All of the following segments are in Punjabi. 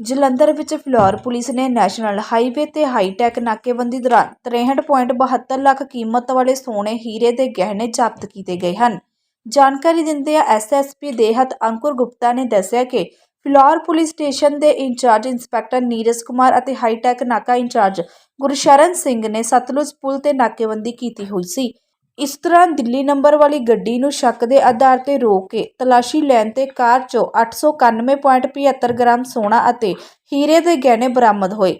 ਜਲੰਧਰ ਵਿੱਚ ਫਲੋਰ ਪੁਲਿਸ ਨੇ ਨੈਸ਼ਨਲ ਹਾਈਵੇ ਤੇ ਹਾਈਟੈਕ ਨਾਕੇਬੰਦੀ ਦੌਰਾਨ 63.72 ਲੱਖ ਕੀਮਤ ਵਾਲੇ ਸੋਨੇ ਹੀਰੇ ਦੇ ਗਹਿਣੇ ਜ਼ਬਤ ਕੀਤੇ ਗਏ ਹਨ। ਜਾਣਕਾਰੀ ਦਿੰਦਿਆਂ ਐਸਐਸਪੀ ਦੇਹਤ ਅੰਕੁਰ ਗੁਪਤਾ ਨੇ ਦੱਸਿਆ ਕਿ ਫਲੋਰ ਪੁਲਿਸ ਸਟੇਸ਼ਨ ਦੇ in charge inspector Neeraj Kumar ਅਤੇ ਹਾਈਟੈਕ ਨਾਕਾ ਇੰਚਾਰਜ ਗੁਰਸ਼ਰਨ ਸਿੰਘ ਨੇ ਸਤਲੁਜ ਪੁਲ ਤੇ ਨਾਕੇਬੰਦੀ ਕੀਤੀ ਹੋਈ ਸੀ। ਇਸ ਤਰ੍ਹਾਂ ਦਿੱਲੀ ਨੰਬਰ ਵਾਲੀ ਗੱਡੀ ਨੂੰ ਸ਼ੱਕ ਦੇ ਆਧਾਰ ਤੇ ਰੋਕ ਕੇ ਤਲਾਸ਼ੀ ਲੈਣ ਤੇ ਕਾਰ 'ਚੋਂ 891.75 ਗ੍ਰਾਮ ਸੋਨਾ ਅਤੇ ਹੀਰੇ ਦੇ ਗਹਿਣੇ ਬਰਾਮਦ ਹੋਏ।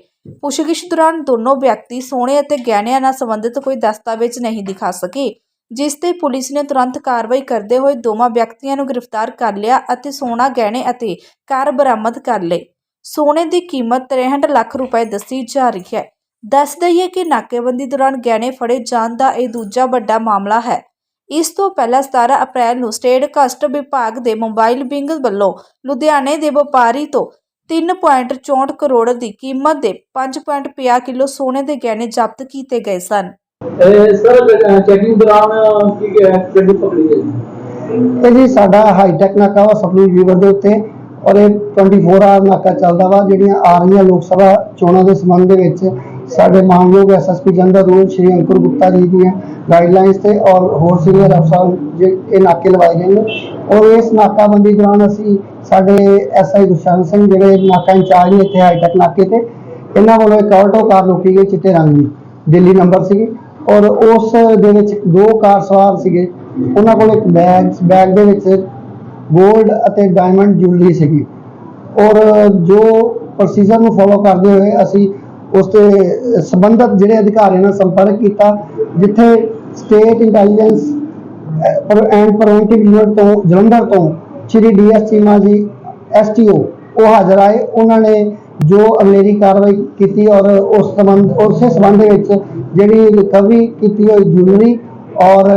ਪੁੱਛਗਿੱਛ ਦੌਰਾਨ ਦੋਨੋਂ ਵਿਅਕਤੀ ਸੋਨੇ ਅਤੇ ਗਹਿਣਿਆਂ ਨਾਲ ਸੰਬੰਧਿਤ ਕੋਈ ਦਸਤਾਵੇਜ਼ ਨਹੀਂ ਦਿਖਾ ਸਕੇ, ਜਿਸ ਤੇ ਪੁਲਿਸ ਨੇ ਤੁਰੰਤ ਕਾਰਵਾਈ ਕਰਦੇ ਹੋਏ ਦੋਵਾਂ ਵਿਅਕਤੀਆਂ ਨੂੰ ਗ੍ਰਿਫਤਾਰ ਕਰ ਲਿਆ ਅਤੇ ਸੋਨਾ, ਗਹਿਣੇ ਅਤੇ ਕਾਰ ਬਰਾਮਦ ਕਰ ਲਏ। ਸੋਨੇ ਦੀ ਕੀਮਤ 63 ਲੱਖ ਰੁਪਏ ਦੱਸੀ ਜਾ ਰਹੀ ਹੈ। ਦੱਸ ਦਈਏ ਕਿ ਨਾਕੇਬੰਦੀ ਦੌਰਾਨ ਗਹਿਣੇ ਫੜੇ ਜਾਣ ਦਾ ਇਹ ਦੂਜਾ ਵੱਡਾ ਮਾਮਲਾ ਹੈ। ਇਸ ਤੋਂ ਪਹਿਲਾਂ 17 ਅਪ੍ਰੈਲ ਨੂੰ ਸਟੇਟ ਕਸਟ ਵਿਭਾਗ ਦੇ ਮੋਬਾਈਲ ਵਿੰਗ ਵੱਲੋਂ ਲੁਧਿਆਣੇ ਦੇ ਵਪਾਰੀ ਤੋਂ 3.64 ਕਰੋੜ ਦੀ ਕੀਮਤ ਦੇ 5.50 ਕਿਲੋ ਸੋਨੇ ਦੇ ਗਹਿਣੇ ਜ਼ਬਤ ਕੀਤੇ ਗਏ ਸਨ। ਇਹ ਸਰ ਚੈਕਿੰਗ ਦੌਰਾਨ ਕੀ ਹੈ ਗੱਡੀ ਪਕੜੀ ਗਈ ਇਹ ਜੀ ਸਾਡਾ ਹਾਈਟੈਕ ਨਾਕਾ ਵਾ ਸਤਲੁਜ ਰਿਵਰ ਦੇ ਉੱਤੇ ਔਰ ਇਹ 24 ਆਵਰ ਨਾਕਾ ਚੱਲਦਾ ਵਾ ਜਿਹੜੀਆਂ ਆ ਰਹੀਆਂ ਲੋਕ ਸਭਾ ਚੋਣਾਂ ਦੇ ਸੰਬੰਧ ਦੇ ਵਿੱਚ। ਸਾਡੇ ਮਾਨਯੋਗ ਐਸਐਸਪੀ ਜੰਦਰ ਰੂਲ ਸ਼੍ਰੀ ਅੰਕੁਰ ਗੁਪਤਾ ਜੀ ਦੀਆਂ ਗਾਈਡਲਾਈਨਸ ਤੇ ਔਰ ਹੋਰ ਸੀਨੀਅਰ ਅਫਸਰ ਜੇ ਇਹ ਨਾਕੇ ਲਵਾਏ ਗਏ ਨੇ। ਔਰ ਇਸ ਨਾਕਾਬੰਦੀ ਦੌਰਾਨ ਅਸੀਂ ਸਾਡੇ ਐਸਆਈ ਗੁਰਸ਼ਰਨ ਸਿੰਘ ਜਿਹੜੇ ਨਾਕਾ ਇੰਚਾਰਜ ਨੇ ਇੱਥੇ ਹਾਈਟੈਕ ਨਾਕੇ ਤੇ, ਇਹਨਾਂ ਵੱਲੋਂ ਇੱਕ ਆਲਟੋ ਕਾਰ ਰੋਕੀ ਗਈ ਚਿੱਟੇ ਰੰਗ ਦੀ, ਦਿੱਲੀ ਨੰਬਰ ਸੀਗੀ। ਔਰ ਉਸ ਦੇ ਵਿੱਚ ਦੋ ਕਾਰ ਸਵਾਰ ਸੀਗੇ, ਉਹਨਾਂ ਕੋਲ ਇੱਕ ਬੈਗ ਬੈਗ ਦੇ ਵਿੱਚ 골ਡ ਅਤੇ ਡਾਇਮੰਡ ਜੁਐਲਰੀ ਸੀਗੀ। ਔਰ ਜੋ ਪ੍ਰੋਸੀਜਰ ਨੂੰ ਫੋਲੋ ਕਰਦੇ ਹੋਏ ਅਸੀਂ ਉਸ ਤੇ ਸੰਬੰਧਤ ਜਿਹੜੇ ਅਧਿਕਾਰੀਆਂ ਨਾਲ ਸੰਪਰਕ ਕੀਤਾ, ਜਿੱਥੇ state intelligence and preventive unit ਤੋਂ, ਜਲੰਧਰ ਤੋਂ ਸ਼੍ਰੀ ਡੀਐਸ ਚੀਮਾ ਜੀ ਐਸਟੀਓ ਉਹ ਹਾਜ਼ਰ ਆਏ। ਉਹਨਾਂ ਨੇ ਜੋ ਅਗਲੇਰੀ ਕਾਰਵਾਈ ਕੀਤੀ ਔਰ ਉਸ ਸੰਬੰਧ, ਉਸੇ ਸੰਬੰਧ ਵਿੱਚ ਜਿਹੜੀ ਰਿਕਵਰੀ ਕੀਤੀ ਹੋਈ ਜੁਐਲਰੀ ਔਰ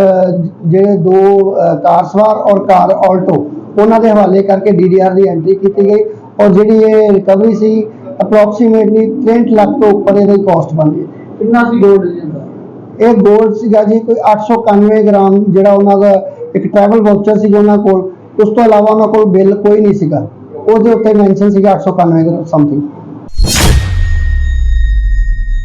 ਜਿਹੜੇ ਦੋ ਕਾਰ ਸਵਾਰ ਔਰ ਕਾਰ ਆਲਟੋ, ਉਹਨਾਂ ਦੇ ਹਵਾਲੇ ਕਰਕੇ ਡੀਡੀਆਰ ਦੀ ਐਂਟਰੀ ਕੀਤੀ ਗਈ। ਔਰ ਜਿਹੜੀ ਇਹ ਰਿਕਵਰੀ ਸੀ ਅਪਰੋਕਸੀਮੇਟਲੀ 63 ਲੱਖ ਤੋਂ ਉੱਪਰ ਇਹਦੀ ਕਾਸਟ ਬਣਦੀ ਹੈ ਕਿੰਨਾ ਸੀ ਗੋਲਡ ਜਾਂਦਾ ਇਹ 골ਡ ਸੀਗਾ ਜੀ ਕੋਈ 891 ਗ੍ਰਾਮ ਜਿਹੜਾ ਉਹਨਾਂ ਦਾ ਇੱਕ ਟਰੈਵਲ ਵਾਊਚਰ ਸੀ ਉਹਨਾਂ ਕੋਲ। ਉਸ ਤੋਂ ਇਲਾਵਾ ਉਹਨਾਂ ਕੋਲ ਬਿੱਲ ਕੋਈ ਨਹੀਂ ਸੀਗਾ। ਉਹਦੇ ਉੱਤੇ ਮੈਂਸ਼ਨ ਸੀਗਾ 891 ਸਮਥਿੰਗ